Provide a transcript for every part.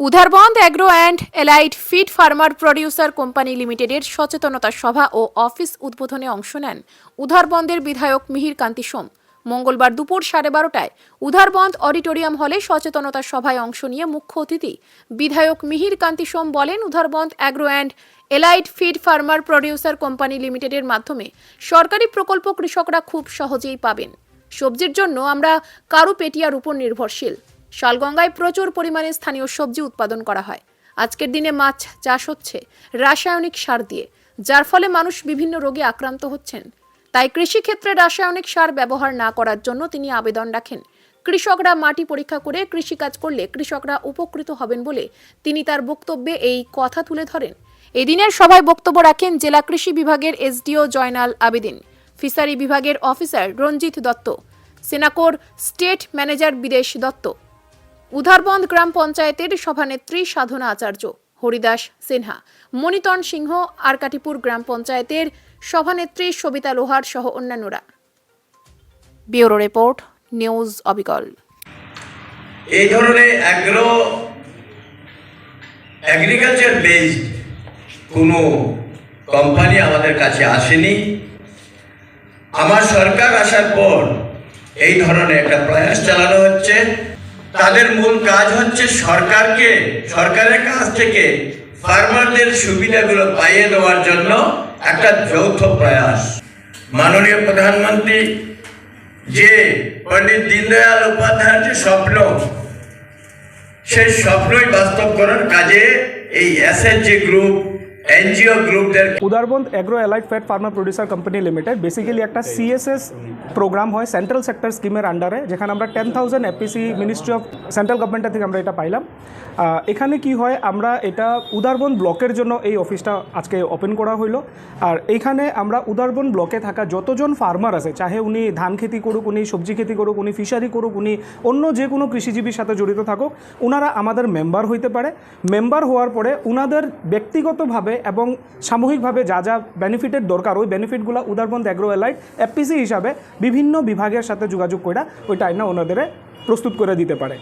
Udharbond agro and allied feed farmer producer company লিমিটেডের সচেতনতা সভা ও অফিস উদ্বোধনে অংশ নেন উধারবন্দের বিধায়ক মিহির কান্তি সোম। মঙ্গলবার দুপুর সাড়ে বারোটায় উধারবন্দ অডিটোরিয়াম হলে সচেতনতা সভায় অংশ নিয়ে মুখ্য অতিথি বিধায়ক মিহির কান্তি সোম বলেন Udharbond agro and allied feed farmer producer company লিমিটেডের মাধ্যমে সরকারি প্রকল্প কৃষকরা খুব সহজেই পাবেন। সবজির জন্য আমরা কারুপেটিয়ার উপর নির্ভরশীল। শালগঙ্গায় প্রচুর পরিমাণে স্থানীয় সবজি উৎপাদন করা হয়। আজকের দিনে মাছ চাষ হচ্ছে রাসায়নিক সার দিয়ে, যার ফলে মানুষ বিভিন্ন রোগে আক্রান্ত হচ্ছেন। তাই কৃষিক্ষেত্রে রাসায়নিক সার ব্যবহার না করার জন্য তিনি আবেদন রাখেন। কৃষকরা মাটি পরীক্ষা করে কৃষিকাজ করলে কৃষকরা উপকৃত হবেন বলে তিনি তার বক্তব্যে এই কথা তুলে ধরেন। এদিনের সভায় বক্তব্য রাখেন জেলা কৃষি বিভাগের এসডিও জয়নাল আবেদিন, ফিশারি বিভাগের অফিসার রঞ্জিত দত্ত, সেনাকোর স্টেট ম্যানেজার বিদেশ দত্ত উধারবন্দ গ্রাম পঞ্চায়েতের সভানেত্রী সাধনা আচার্য, হরিদাস সিনহা, মণিতন সিংহ, আরকাটিপুর গ্রাম পঞ্চায়েতের সভানেত্রী সবিতা লোহার সহ অন্যান্যরা। ব্যুরো রিপোর্ট, নিউজ অবিকল। এই ধরনের অ্যাগ্রো অ্যাগ্রিকালচার বেসড কোনো কোম্পানি আমাদের কাছে আসেনি। আমার সরকার আসার পর এই ধরনের একটা প্রয়াস চালানো হচ্ছে। তাদের মূল কাজ হচ্ছে সরকারকে, সরকারের কাছ থেকে ফার্মারদের সুবিধাগুলো পাইয়ে দেওয়ার জন্য একটা যৌথ প্রয়াস। মাননীয় প্রধানমন্ত্রী, যে পণ্ডিত দীনদয়াল উপাধ্যায়ের যে স্বপ্ন, সেই স্বপ্নই বাস্তব করার কাজে এই SNG group NGO গ্রুপদের Udharbond agro allied fat farmer producer company limited. Basically একটা সিএসএস প্রোগ্রাম হয় সেন্ট্রাল সেক্টর স্কিমের আন্ডারে যেখানে আমরা ten thousand APC ministry of central গভর্নমেন্টের থেকে আমরা এটা পাইলাম। এখানে কি হয়, আমরা এটা উদারবন্দ ব্লকের জন্য এই অফিসটা আজকে ওপেন করা হইল। আর এইখানে আমরা উদারবন্দ ব্লকে থাকা যতজন ফার্মার আছে, চাহে উনি ধান খেতি করুক, উনি সবজি খেতি করুক, উনি ফিশারি করুক, উনি অন্য যে কোনো কৃষিজীবীর সাথে জড়িত থাকুক ওনারা আমাদের মেম্বার হইতে পারে। মেম্বার হওয়ার পরে ওনাদের ব্যক্তিগতভাবে এবং সামূহিকভাবে যা যা বেনিফিটের দরকার, ওই বেনিফিটগুলো উদারবন্দ অ্যাগ্রো এলাইট এফপিসি হিসাবে বিভিন্ন বিভাগের সাথে যোগাযোগ করে ওইটা আইনা ওনাদের প্রস্তুত করে দিতে পারে।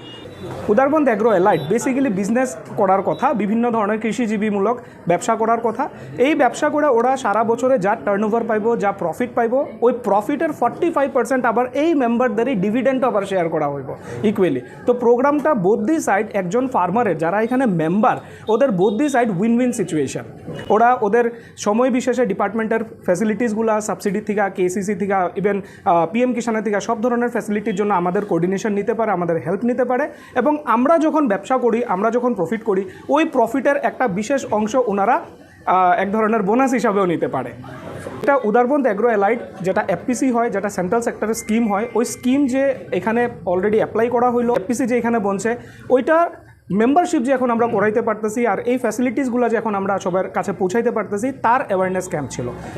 Udharbond agro allied basically business করার কথা, বিভিন্ন ধরনের কৃষিজীবীমূলক ব্যবসা করার কথা। এই ব্যবসা করে ওরা সারা বছরে যা টার্ন ওভার পাইবো, যা প্রফিট পাইব, ওই প্রফিটের ফর্টি ফাইভ পার্সেন্ট আবার এই মেম্বারদেরই ডিভিডেন্ট আবার শেয়ার করা হইব ইকুয়ালি তো প্রোগ্রামটা বোধি সাইড একজন ফার্মারের যারা এখানে মেম্বার ওদের both side win win situation ওরা ওদের সময় বিশেষে ডিপার্টমেন্টের ফ্যাসিলিটিসগুলো সাবসিডি থেকে কেসিসি থেকে ইভেন পিএম কিষানের থেকে, সব ধরনের ফ্যাসিলিটির জন্য আমাদের কোর্ডিনেশন নিতে পারে, আমাদের হেল্প নিতে পারে। এবং আমরা যখন ব্যবসা করি, আমরা যখন প্রফিট করি, ওই প্রফিটের একটা বিশেষ অংশ ওনারা এক ধরনের বোনাস হিসাবেও নিতে পারে। এটা উদারবন্দ অ্যাগ্রো এলাইট যেটা এফপিসি হয়, যেটা সেন্ট্রাল সেক্টরের স্কিম হয়, ওই স্কিম যে এখানে অলরেডি অ্যাপ্লাই করা হইল এফপিসি যে এখানে বনছে, ওইটা মেম্বারশিপ যে এখন আমরা করাইতে পারতেছি আর এই ফ্যাসিলিটিসগুলো যে এখন আমরা সবার কাছে পৌঁছাইতে পারতেছি, তার অ্যাওয়ারনেস ক্যাম্প ছিল।